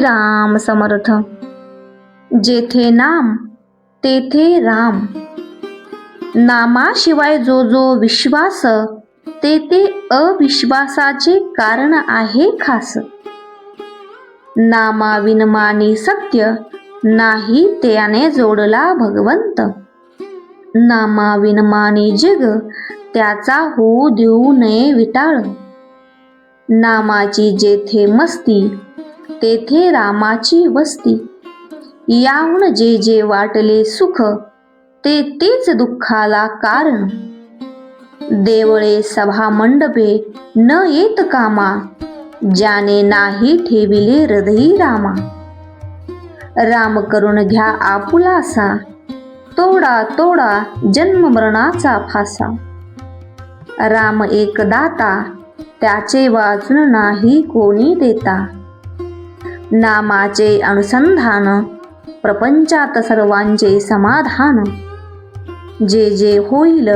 राम समर्थ. जेथे नाम तेथे राम. नामाशिवाय जो जो विश्वास ते ते अविश्वासाचे कारण आहे खास. नामाविनमानी सत्य नाही त्याने जोडला भगवंत. नामाविनमानी जग त्याचा होऊ देऊ नये विटाळ. नामाची जेथे मस्ती तेथे रामाची वस्ती. याहून जे जे वाटले सुख ते तेच दुःखाला कारण. देवळे सभा मंडपे न येत कामा ज्याने नाही ठेविले हृदयी रामा. राम करून घ्या आपुलासा तोडा तोडा जन्म मरणाचा फासा. राम एक दाता त्याचे वाचून नाही कोणी देता. नामाचे अनुसंधान प्रपंचात सर्वांचे समाधान. जे जे होईल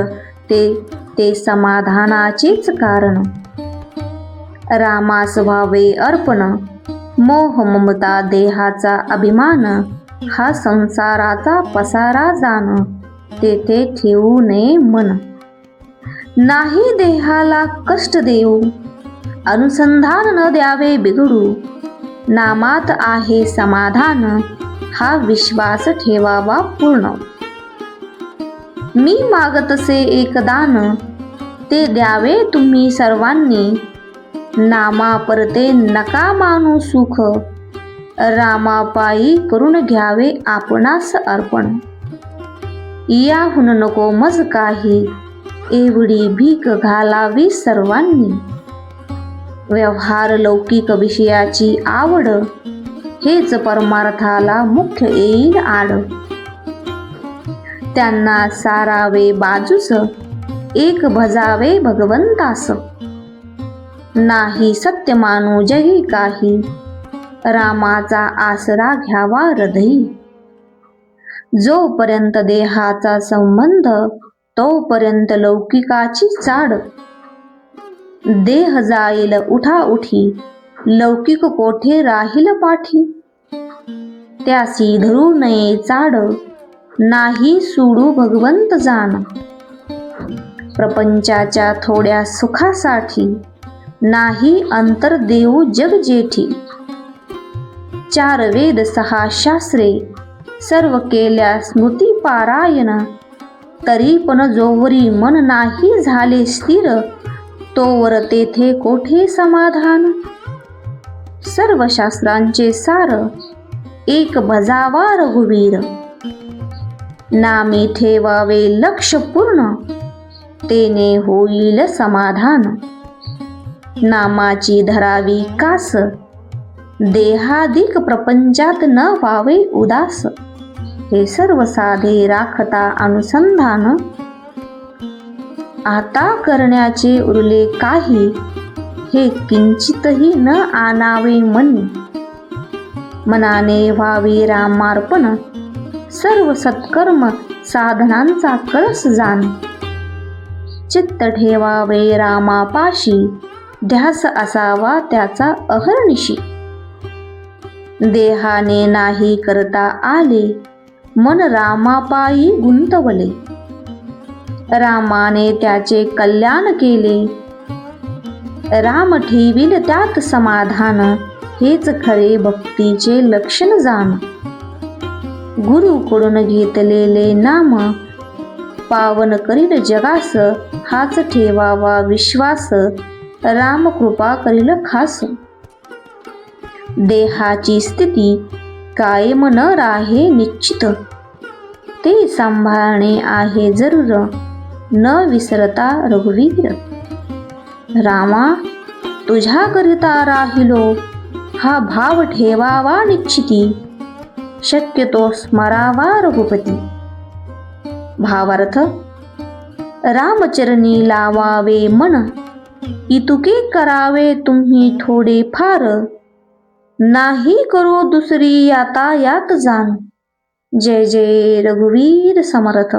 ते ते समाधानाचेच कारण. रामास व्हावे अर्पण मोह ममता देहाचा अभिमान हा संसाराचा पसारा जाण तेथे ठेवू नये मन. नाही देहाला कष्ट देऊ अनुसंधान न द्यावे बिघडू नामात आहे समाधान. हा विश्वास ठेवावा पूर्ण. मी मागतसे एक दान. ते द्यावे तुम्ही सर्वांनी. नामा परते नका मानू सुख. रामापायी करून घ्यावे आपणास अर्पण. याहून नको मज काही. एवढी भीक घालावी सर्वांनी. व्यवहार लौकिक विषयाची आवड. हेच परमार्थाला मुख्य येईल आड. त्यांना सारावे बाजूस एक भजावे भगवंतास. नाही सत्य मानू जही काही रामाचा आसरा घ्यावा हृदयी. जोपर्यंत देहाचा संबंध तोपर्यंत लौकिकाची चाड. देह जाईल उठा उठी लौकिक कोठे राहील पाठी? त्यासी धरू नये चाड नाही सोडू भगवंत जाण. प्रपंचाच्या थोड्या सुखासाठी नाही अंतर देऊ जग जेठी. चार वेद सहा शास्त्रे सर्व केल्या स्मृती पारायण. तरी पण जोवरी मन नाही झाले स्थिर तोवर तेथे कोठे समाधान? सर्व शास्त्रांचे सार एक बजावा रघुवीर नामी ठेवावे लक्ष पूर्ण तेने होईल समाधान. नामाची धरावी कास देहाधिक प्रपंचात न व्हावे उदास. हे सर्व साधे राखता अनुसंधान. आता करण्याचे उरले काही हे किंचितही न आणावे मनी मनाने व्हावे रामार्पण सर्व सत्कर्म साधनांचा कळस जाण. चित्त ठेवावे रामापाशी ध्यास असावा त्याचा अहर्निशी. देहाने नाही करता आले मन रामापायी गुंतवले. रामाने त्याचे कल्याण केले. राम ठेवील त्यात समाधान हेच खरे भक्तीचे लक्षण जाण. गुरुकडून घेतलेले नाम पावन करील जगास हाच ठेवावा विश्वास राम कृपा करील खास. देहाची स्थिती कायम न राहे निश्चित ते सांभाळणे आहे जरूर. न विसरता रघुवीर. रामा तुझ्याकरिता राहिलो. हा भाव ठेवावा निश्चिती. शक्यतो स्मरावा रघुपती. भावार्थ रामचरणी लावावे मन. इतुके करावे तुम्ही थोडे फार नाही करो दुसरी आता यात जाण. जय जय रघुवीर समर्थ.